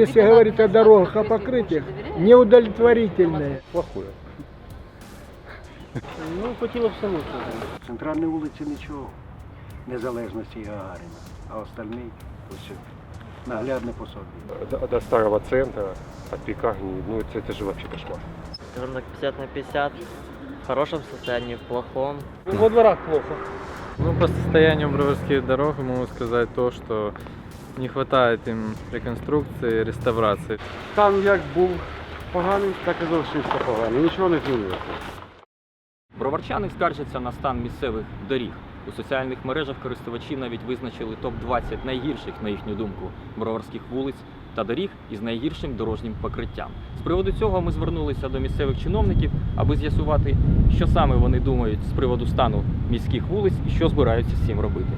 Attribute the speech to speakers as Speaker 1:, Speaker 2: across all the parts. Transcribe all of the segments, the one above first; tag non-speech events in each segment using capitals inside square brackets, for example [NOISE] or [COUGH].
Speaker 1: если говорить о дорогах, о покрытиях, неудовлетворительное.
Speaker 2: Плохое.
Speaker 3: Ну, хотіло б все лучше.
Speaker 4: Центральній вулиці нічого, незалежності і Гагаріна, а остальний ось наглядне по собі.
Speaker 2: До, до старого центра, от пекарни, ну это, это же вообще кошмар.
Speaker 5: Скажем так, 50 на 50. В хорошем состоянии, в плохом.
Speaker 3: Во дворах плохо.
Speaker 6: Ну, по состоянию броварских дорог могу сказать то, что не хватает им реконструкции, реставрации.
Speaker 7: Стан як був поганий, так і залишився поганий. Нічого не змінилося.
Speaker 8: Броварчани скаржаться на стан місцевих доріг. У соціальних мережах користувачі навіть визначили топ-20 найгірших, на їхню думку, броварських вулиць та доріг із найгіршим дорожнім покриттям. З приводу цього ми звернулися до місцевих чиновників, аби з'ясувати, що саме вони думають з приводу стану міських вулиць і що збираються з цим робити.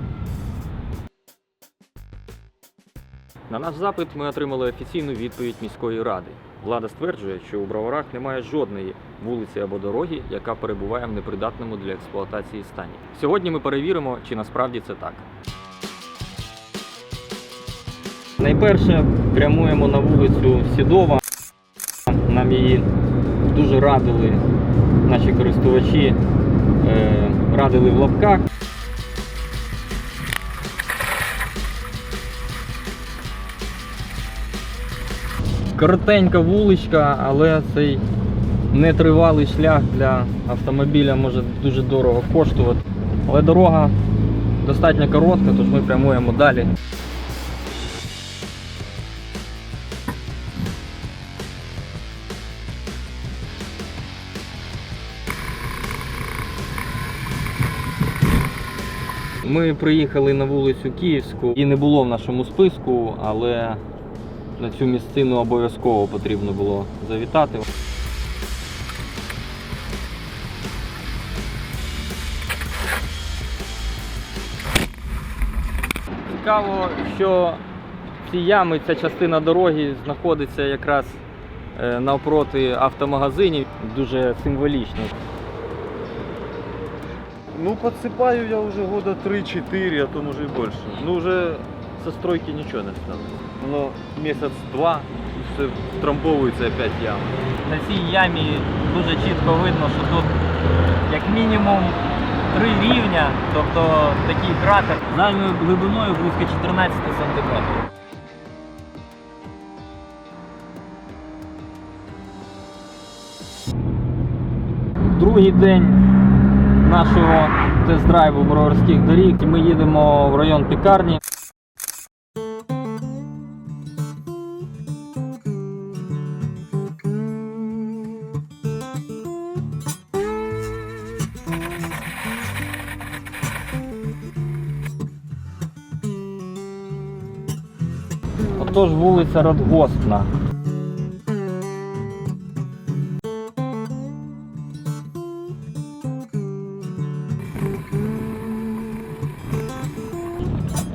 Speaker 8: На наш запит ми отримали офіційну відповідь міської ради. Влада стверджує, що у Броварах немає жодної вулиці або дороги, яка перебуває в непридатному для експлуатації стані. Сьогодні ми перевіримо, чи насправді це так. Найперше прямуємо на вулицю Сідова. Нам її дуже радили наші користувачі, е, радили в лапках. Коротенька вуличка, але цей нетривалий шлях для автомобіля може дуже дорого коштувати. Але дорога достатньо коротка, тож ми прямуємо далі. Ми приїхали на вулицю Київську і не було в нашому списку, але на цю місцину обов'язково потрібно було завітати. Цікаво, що ці ями, ця частина дороги знаходиться якраз е, навпроти автомагазинів. Дуже символічно.
Speaker 7: Ну, подсыпаю я уже года 3-4, а то може і більше. Ну, вже со стройки нічого не стало. Ну, місяць-два, все втрамбовується опять яма.
Speaker 8: На цій ямі дуже чітко видно, що тут як мінімум три рівня, тобто такий кратер загальною глибиною близько 14 сантиметрів. Другий день нашого тест-драйву броварських доріг. Ми їдемо в район пікарні. Отож вулиця Радгоспна.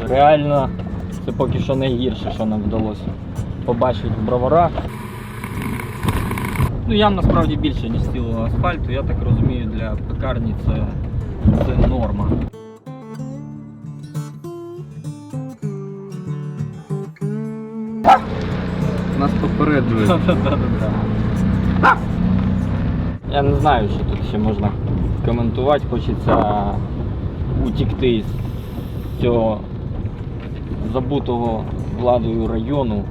Speaker 8: Реально, це поки що найгірше, що нам вдалося побачити в броварах. Ну, ям насправді більше, ніж цілого асфальту. Я так розумію, для пекарні це, це норма.
Speaker 6: Нас попереджують. [LAUGHS]
Speaker 8: Я не знаю, що тут ще можна коментувати. Хочеться утікти з цього забутого владою району.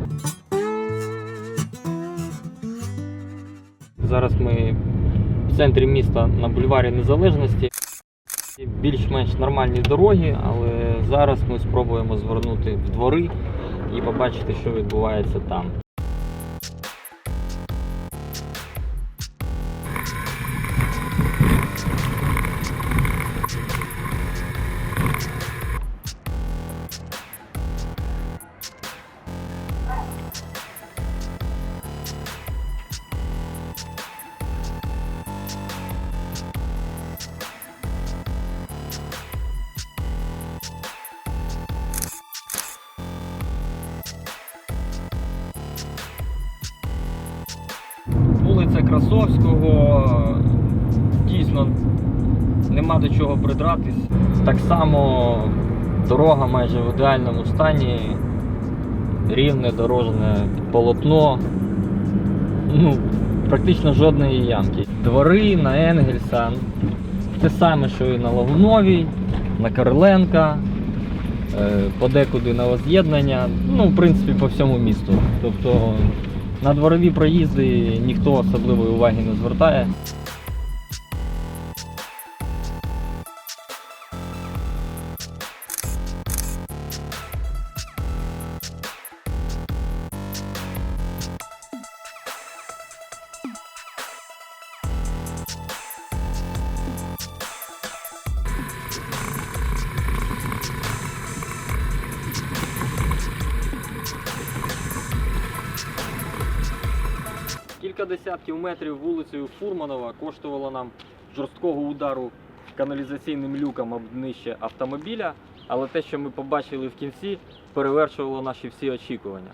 Speaker 8: Зараз ми в центрі міста на бульварі Незалежності. Більш-менш нормальні дороги, але зараз ми спробуємо звернути в двори і побачити, що відбувається там. Красовського. Дійсно нема до чого придратись. Так само дорога майже в ідеальному стані. рівне дорожне полотно. Ну, практично жодної ямки. Двори на Енгельса. Те саме, що і на Лагуновій, на Короленка, е, подекуди на воз'єднання, ну, в принципі, по всьому місту. Тобто на дворові проїзди ніхто особливої уваги не звертає. Кілька десятків метрів вулицею Фурманова коштувало нам жорсткого удару каналізаційним люком об днище автомобіля, але те, що ми побачили в кінці, перевершувало наші всі очікування.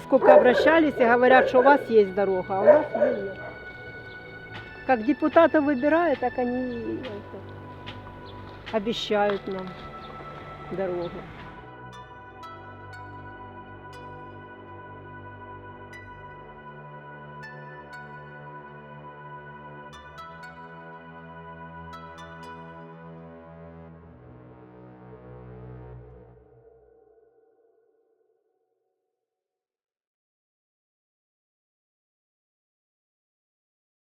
Speaker 9: Сколько обращались и говорят, что у вас есть дорога, а у нас ее нет. Как депутатов выбирают, так они это, обещают нам дорогу.